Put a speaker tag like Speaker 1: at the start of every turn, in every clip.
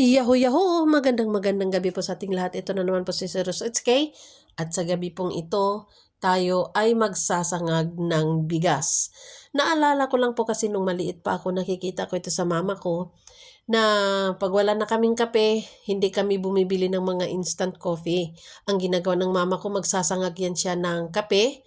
Speaker 1: Yahoo yahoo! Magandang magandang gabi po sa ating lahat. Ito na naman po si Sir It's K. At sa gabi pong ito, tayo ay magsasangag ng bigas. Naalala ko lang po kasi nung maliit pa ako, nakikita ko ito sa mama ko, na pag wala na kaming kape, hindi kami bumibili ng mga instant coffee. Ang ginagawa ng mama ko, magsasangag yan siya ng kape.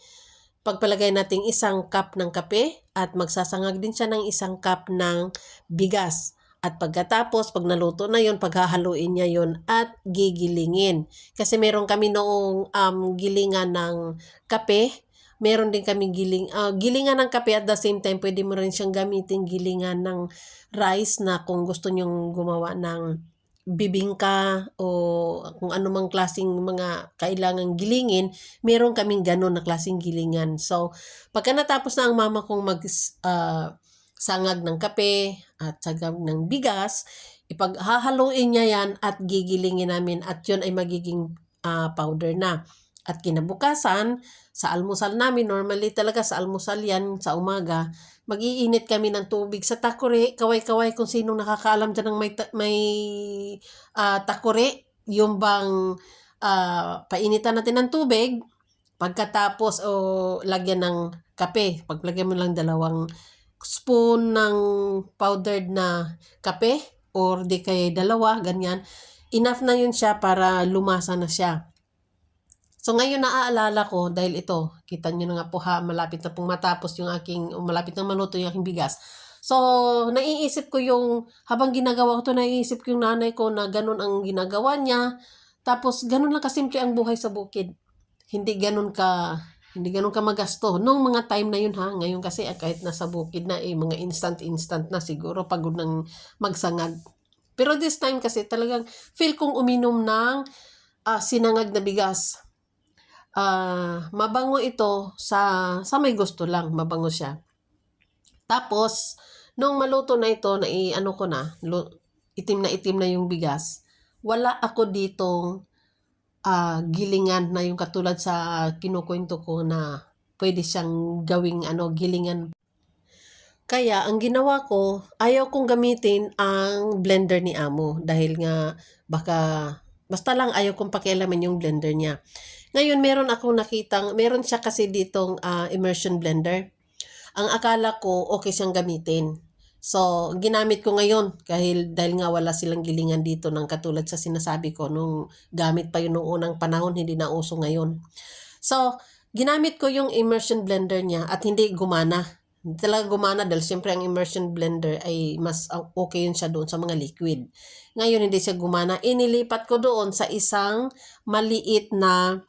Speaker 1: Pagpalagay nating isang cup ng kape at magsasangag din siya ng isang cup ng bigas. At pagkatapos, pag naluto na yon paghahaluin niya yon at gigilingin. Kasi meron kami noong um, gilingan ng kape. Meron din kami giling, ah, gilingan ng kape at the same time, pwede mo rin siyang gamitin gilingan ng rice na kung gusto nyong gumawa ng bibingka o kung anumang klasing mga kailangang gilingin, meron kaming ganun na klasing gilingan. So, pagka natapos na ang mama kong mag ah, sangag ng kape at sagag ng bigas, ipaghahaluin niya yan at gigilingin namin at yun ay magiging ah, powder na. At kinabukasan, sa almusal namin, normally talaga sa almusal yan sa umaga, mag-iinit kami ng tubig sa takore, kaway-kaway kung sino nakakaalam dyan ng may, may ah, takore, yung bang ah, painitan natin ng tubig, pagkatapos o lagyan ng kape, paglagyan mo lang dalawang spoon ng powdered na kape or di kaya dalawa, ganyan, enough na yun siya para lumasa na siya. So ngayon naaalala ko dahil ito, kita nyo na nga po ha, malapit na pong matapos yung aking, malapit na maluto yung aking bigas. So, naiisip ko yung, habang ginagawa ko to naiisip ko yung nanay ko na ganun ang ginagawa niya. Tapos, ganun lang kasimple ang buhay sa bukid. Hindi ganun ka, hindi ganun ka magasto. Nung mga time na yun ha, ngayon kasi ah, kahit nasa bukid na eh, mga instant-instant na siguro pagod ng magsangag. Pero this time kasi talagang feel kong uminom ng ah, sinangag na bigas. Ah, mabango ito sa sa may gusto lang, mabango siya. Tapos nung maluto na ito, na ano ko na, itim na itim na yung bigas. Wala ako ditong ah, gilingan na yung katulad sa kinukwento ko na pwede siyang gawing ano, gilingan. Kaya ang ginawa ko, ayaw kong gamitin ang blender ni Amo dahil nga baka basta lang ayaw kong pakialaman yung blender niya. Ngayon meron akong nakitang, meron siya kasi ditong ah, immersion blender. Ang akala ko okay siyang gamitin. So, ginamit ko ngayon dahil, dahil nga wala silang gilingan dito ng katulad sa sinasabi ko nung gamit pa yun nung unang panahon, hindi na uso ngayon. So, ginamit ko yung immersion blender niya at hindi gumana. Hindi talaga gumana dahil siyempre ang immersion blender ay mas uh, okay yun siya doon sa mga liquid. Ngayon hindi siya gumana. Inilipat ko doon sa isang maliit na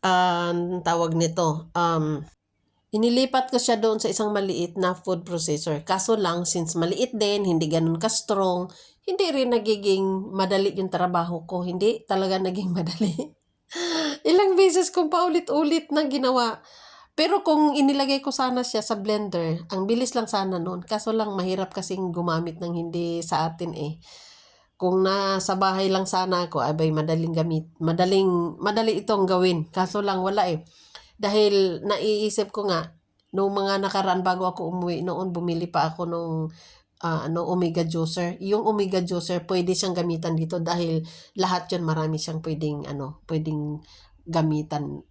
Speaker 1: um, tawag nito. Um, inilipat ko siya doon sa isang maliit na food processor. Kaso lang, since maliit din, hindi ganun ka-strong, hindi rin nagiging madali yung trabaho ko. Hindi talaga naging madali. Ilang beses kong paulit-ulit na ginawa. Pero kung inilagay ko sana siya sa blender, ang bilis lang sana noon. Kaso lang mahirap kasing gumamit ng hindi sa atin eh. Kung nasa bahay lang sana ako, abay madaling gamit. Madaling, madali itong gawin. Kaso lang wala eh. Dahil naiisip ko nga, nung mga nakaraan bago ako umuwi, noon bumili pa ako nung ah, ano, Omega Juicer. Yung Omega Juicer, pwede siyang gamitan dito dahil lahat yun marami siyang pwedeng, ano, pwedeng gamitan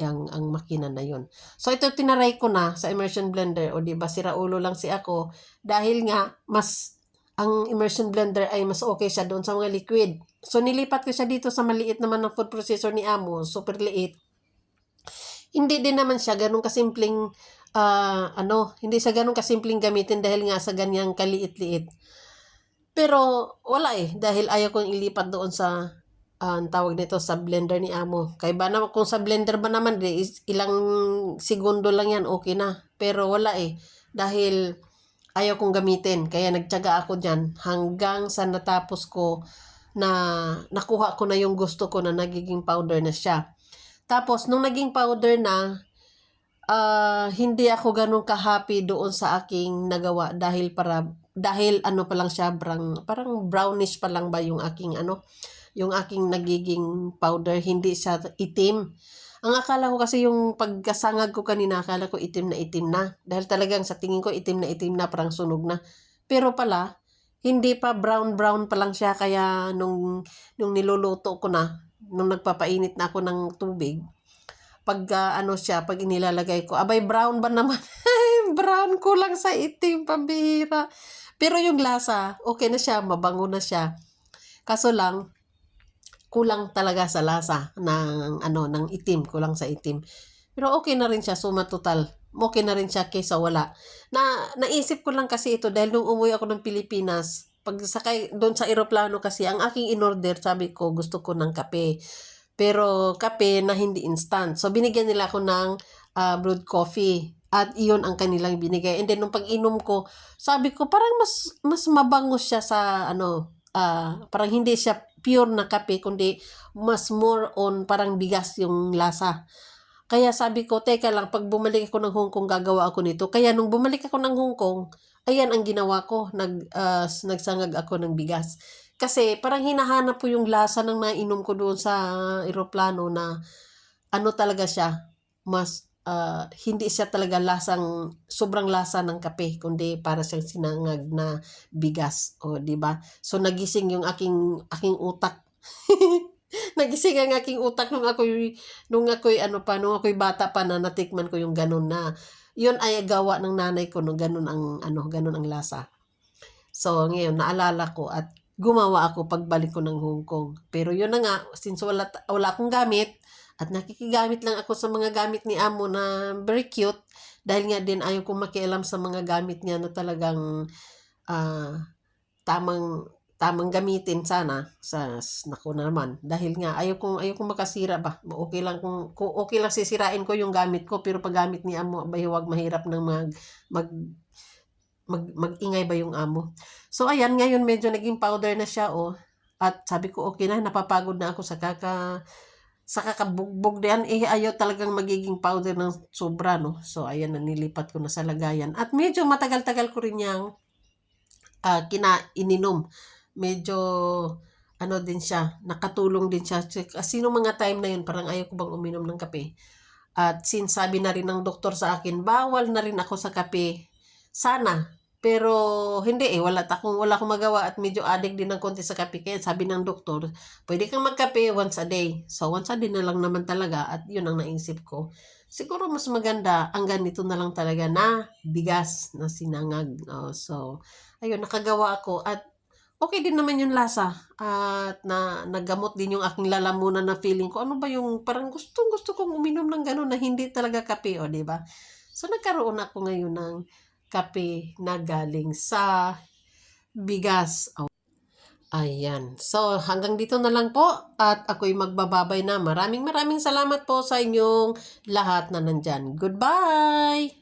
Speaker 1: ang, ang makina na yun. So ito tinaray ko na sa immersion blender o di ba sira ulo lang si ako dahil nga mas ang immersion blender ay mas okay siya doon sa mga liquid. So nilipat ko siya dito sa maliit naman na food processor ni Amo, super liit. Hindi din naman siya ganun kasimpleng ah, ano, hindi siya ganun kasimpleng gamitin dahil nga sa ganyang kaliit-liit. Pero wala eh dahil ayaw kong ilipat doon sa ah, ang tawag nito sa blender ni Amo. Kaya ba naman kung sa blender ba naman ilang segundo lang yan okay na. Pero wala eh dahil ayaw kong gamitin. Kaya nagtyaga ako dyan hanggang sa natapos ko na nakuha ko na yung gusto ko na nagiging powder na siya. Tapos, nung naging powder na, ah, hindi ako ganun ka-happy doon sa aking nagawa dahil para dahil ano pa lang siya brang, parang brownish pa lang ba yung aking ano yung aking nagiging powder hindi siya itim. Ang akala ko kasi yung pagkasangag ko kanina akala ko itim na itim na. Dahil talagang sa tingin ko itim na itim na parang sunog na. Pero pala hindi pa brown-brown pa lang siya kaya nung, nung niluluto ko na, nung nagpapainit na ako ng tubig, pag ah, ano siya, pag inilalagay ko, abay brown ba naman? brown ko lang sa itim, pambihira. Pero yung lasa, okay na siya, mabango na siya. Kaso lang, kulang talaga sa lasa ng ano ng itim, kulang sa itim. Pero okay na rin siya, suma total. Okay na rin siya kaysa wala. Na naisip ko lang kasi ito dahil nung umuwi ako ng Pilipinas, pag sakay doon sa eroplano kasi ang aking in-order, sabi ko gusto ko ng kape. Pero kape na hindi instant. So binigyan nila ako ng ah, brewed coffee. At iyon ang kanilang binigay. And then nung pag-inom ko, sabi ko parang mas mas mabango siya sa ano, ah, parang hindi siya pure na kape kundi mas more on parang bigas yung lasa. Kaya sabi ko, teka lang, pag bumalik ako ng Hong Kong, gagawa ako nito. Kaya nung bumalik ako ng Hong Kong, ayan ang ginawa ko. Nag, ah, nagsangag ako ng bigas. Kasi parang hinahanap ko yung lasa ng nainom ko doon sa eroplano na ano talaga siya, mas ah, hindi siya talaga lasang, sobrang lasa ng kape, kundi para siyang sinangag na bigas. O, di ba? So, nagising yung aking, aking utak. nagising ang aking utak nung ako'y nung ako'y ano pa, nung ako'y bata pa na natikman ko yung ganun na, yun ay gawa ng nanay ko no, ganun ang, ano, ganun ang lasa. So, ngayon, naalala ko at gumawa ako pagbalik ko ng Hong Kong. Pero yun na nga, since wala, wala akong gamit, at nakikigamit lang ako sa mga gamit ni Amo na very cute, dahil nga din ayaw kong makialam sa mga gamit niya na talagang ah, tamang tamang gamitin sana sa nako na naman. Dahil nga ayaw kong ayaw kong makasira ba? Okay lang kung, kung okay lang sisirain ko yung gamit ko pero pag gamit ni amo ba huwag mahirap nang mag mag mag magingay ba yung amo? So ayan ngayon medyo naging powder na siya oh. At sabi ko okay na napapagod na ako sa kaka sa kakabugbog diyan eh ayaw talagang magiging powder ng sobra no? So ayan na nilipat ko na sa lagayan. At medyo matagal-tagal ko rin yang ah, kina medyo ano din siya, nakatulong din siya. Sino mga time na yun, parang ayaw ko bang uminom ng kape. At since sabi na rin ng doktor sa akin, bawal na rin ako sa kape. Sana. Pero hindi eh, wala akong wala akong magawa at medyo addict din ng konti sa kape. Kaya sabi ng doktor, pwede kang magkape once a day. So once a day na lang naman talaga at yun ang naisip ko. Siguro mas maganda ang ganito na lang talaga na bigas na sinangag. Oh, so ayun, nakagawa ako at okay din naman yung lasa at na nagamot din yung aking lalamunan na feeling ko ano ba yung parang gustong gusto kong uminom ng gano'n na hindi talaga kape o di ba so nagkaroon ako ngayon ng kape na galing sa bigas Oh. Ayan. So, hanggang dito na lang po at ako'y magbababay na. Maraming maraming salamat po sa inyong lahat na nandyan. Goodbye!